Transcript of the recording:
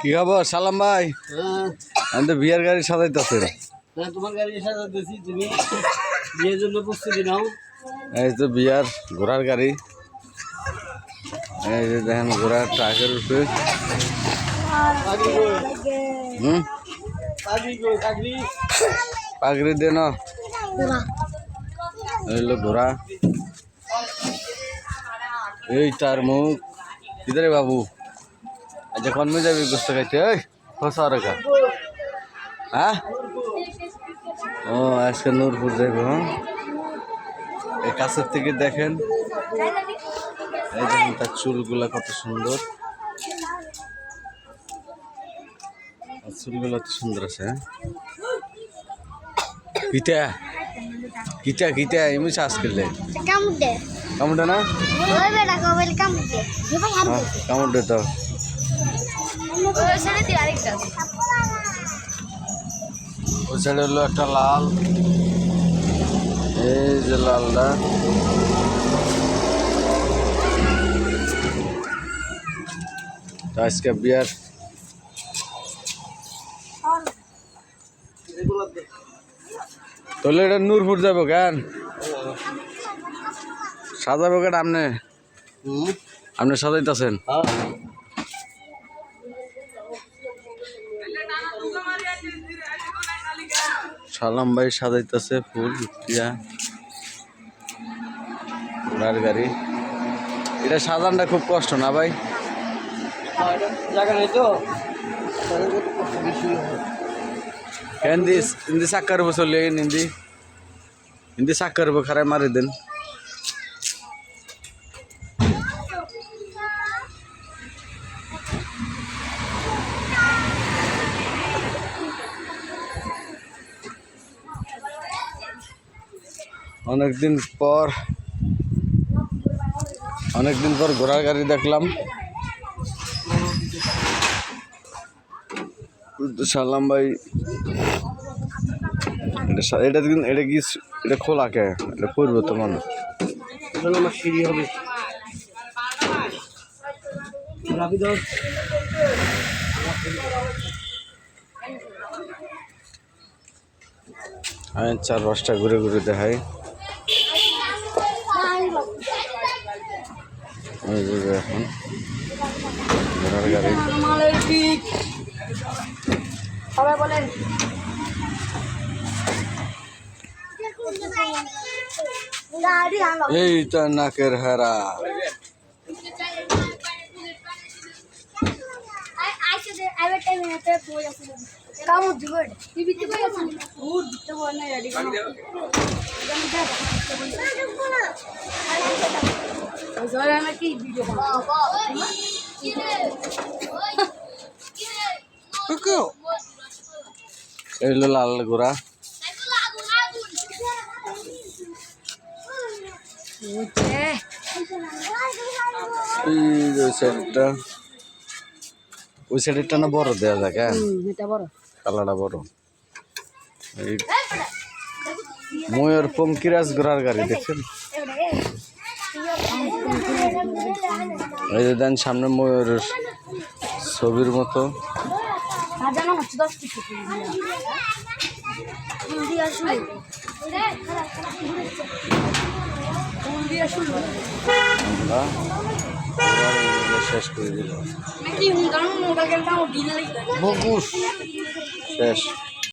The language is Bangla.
কি খবর? সালাম ভাই। হ্যাঁ। আমি তো বিয়ার গাড়ি সাজাইতেছে। হ্যাঁ, তোমার গাড়ি সাজাতেছি তুমি বিয়ের জন্য প্রস্তুতি নাও। এই তো বিয়ার ঘোড়ার গাড়ি। এই যে দেখেন ঘোড়ার ট্রাকের উপরে। হুম? পাগড়ি দে না। হইল ঘোড়া। এই তার মুখ। কিদারে বাবু? আচ্ছা কনমে যাবি গোস্ত খাইতে ওই খসা রেখা হ্যাঁ? ও আজকে নূরপুর যাইব হ্যাঁ? এই কাছের থেকে দেখেন। এই দেখেন তার চুলগুলা কত সুন্দর। আর চুলগুলো তো সুন্দর আছে হ্যাঁ? কিটা? কিটা কিটা? এমনি চাষ করলে কামুডে কামড়টা না? কামুডে হ্যাঁ, তো। ওই সাইডে হলো একটা লাল। এই যে লালটা। আজকে বিয়ার তাহলে এটা নূরপুর যাব কেন? সাজাবো কেন আপনি? হুম? আপনি সাজাইতেছেন? সালাম ভাই সাজাইতেছে ফুল, ইয়া। ঘোড়ার গাড়ি। এটা সাজানটা খুব কষ্ট না ভাই। হিন্দি হিন্দি সাক্ষার চলে হিন্দি। হিন্দি সাক্ষার খারাপ মারি দেন। অনেকদিন পর অনেকদিন পর ঘোড়ার গাড়ি দেখলাম। সালাম ভাই। এটা কিন্তু এটা কি এটা খোলা কে? এটা করব তো মানুষ সিঁড়ি হবে। আমি চার পাঁচটা ঘুরে ঘুরে দেখাই। ওই যে এখন ঘোড়ার গাড়ি। সবাই বলেন। গাড়ি আনো এই তো নাকের হেরা। কামু জয় আমি কি ভিডিও হলো লাল ঘোড়া। ওই সাইডটা। ওই সাইডেরটা না বড় দেওয়া যায় হ্যাঁ? কালারটা বড়। ময়ূর পঙ্কিরাজ ঘোড়ার গাড়ি দেখছেন? এই যে দেন সামনে ময়ূরের ছবির মতো। শেষ করে দিল শেষ।